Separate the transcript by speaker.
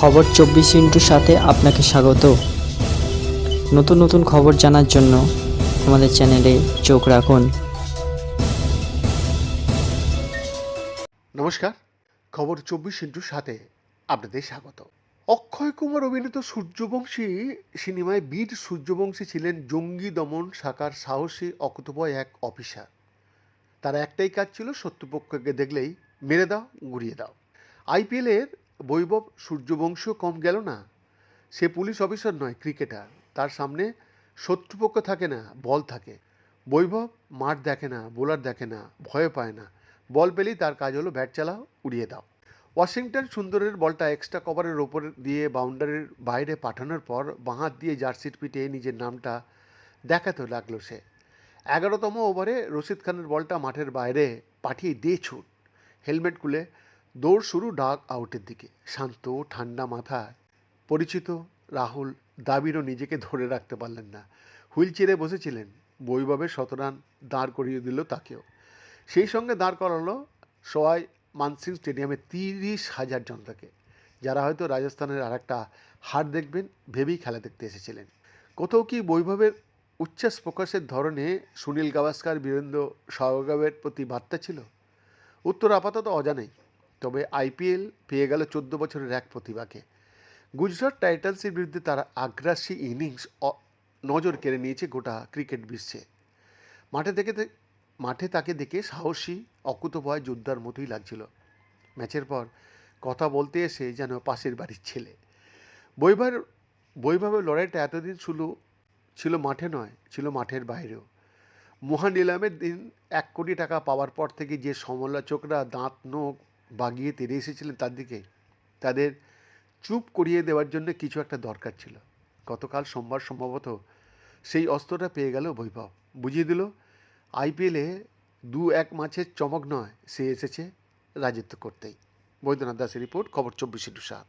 Speaker 1: খবর চব্বিশ ইন্টুর সাথে আপনাকে স্বাগত। নতুন নতুন খবর জানার জন্য আমাদের চ্যানেলে চোখ রাখুন।
Speaker 2: নমস্কার, খবর চব্বিশ ইন্টুর সাথে আপনাদের স্বাগত। অক্ষয় কুমার অভিনীত সূর্যবংশী সিনেমায় বীর সূর্যবংশী ছিলেন জঙ্গি দমন শাখার সাহসী অকুতভয় এক অফিসার। তার একটাই কাজ ছিল শত্রুপক্ষকে দেখলেই মেরে দাও, গুড়িয়ে দাও। আইপিএলের বৈভব সূর্যবংশীও কম গেল না। সে পুলিশ অফিসার নয়, ক্রিকেটার। তার সামনে শত্রুপক্ষ থাকে না, বল থাকে। বৈভব মাঠ দেখে না, বোলার দেখে না, ভয় পায় না। বল পেলেই তার কাজ হলো ব্যাট চালাও উড়িয়ে দাও। ওয়াশিংটন সুন্দরের বলটা এক্সট্রা কভারের ওপর দিয়ে বাউন্ডারির বাইরে পাঠানোর পর বাঁহাত দিয়ে জার্সির পিঠে নিজের নামটা দেখাতে লাগল সে। এগারোতম ওভারে রশিদ খানের বলটা মাঠের বাইরে পাঠিয়ে দিয়ে ছুট। হেলমেট খুলে দৌড় শুরু ডাক আউটের দিকে। শান্ত, ঠান্ডা মাথায় পরিচিত রাহুল দাবিরও নিজেকে ধরে রাখতে পারলেন না। হুইল চেয়ারে বসেছিলেন। বৈভবের শতরান দাঁড় করিয়ে দিল তাকেও। সেই সঙ্গে দাঁড় করালো সোয়াই মানসিং স্টেডিয়ামে তিরিশ হাজার জনতাকে। যারা হয়তো রাজস্থানের আর একটা হার দেখবেন, ভেবেই খেলা দেখতে এসেছিলেন। কোথাও কি বৈভবের উচ্ছ্বাস প্রকাশের ধরনে সুনীল গাভাস্কার, বীরেন্দ্র সহগাবের প্রতি বার্তা ছিল? উত্তর আপাতত অজানেই। তবে আইপিএল পেয়ে গেল চোদ্দ বছরের এক প্রতিভাকে। গুজরাট টাইটান্সের বিরুদ্ধে তার আগ্রাসী ইনিংস নজর কেড়ে নিয়েছে গোটা ক্রিকেট বিশ্বে। মাঠে দেখে মাঠে তাকে দেখে সাহসী, অকুতভয় যোদ্ধার মতোই লাগছিল। ম্যাচের পর কথা বলতে এসে যেন পাশের বাড়ির ছেলে। বৈভার বৈভাবের লড়াইটা এতদিন শুধু ছিল মাঠে নয়, ছিল মাঠের বাইরেও। মহা নিলামের দিন এক কোটি টাকা পাওয়ার পর থেকে যে সমালোচকরা দাঁত, নোখ বাগিয়ে তেড়ে এসেছিলেন তার দিকে। তাদের চুপ করিয়ে দেওয়ার জন্য কিছু একটা দরকার ছিল। গতকাল সোমবার সম্ভবত সেই অস্ত্রটা পেয়ে গেল বৈভব। বুঝিয়ে দিল, আইপিএলে দু এক মাছের চমক নয়, সে এসেছে রাজত্ব করতেই। বৈদ্যনাথ দাসের রিপোর্ট, খবর চব্বিশে টু সাত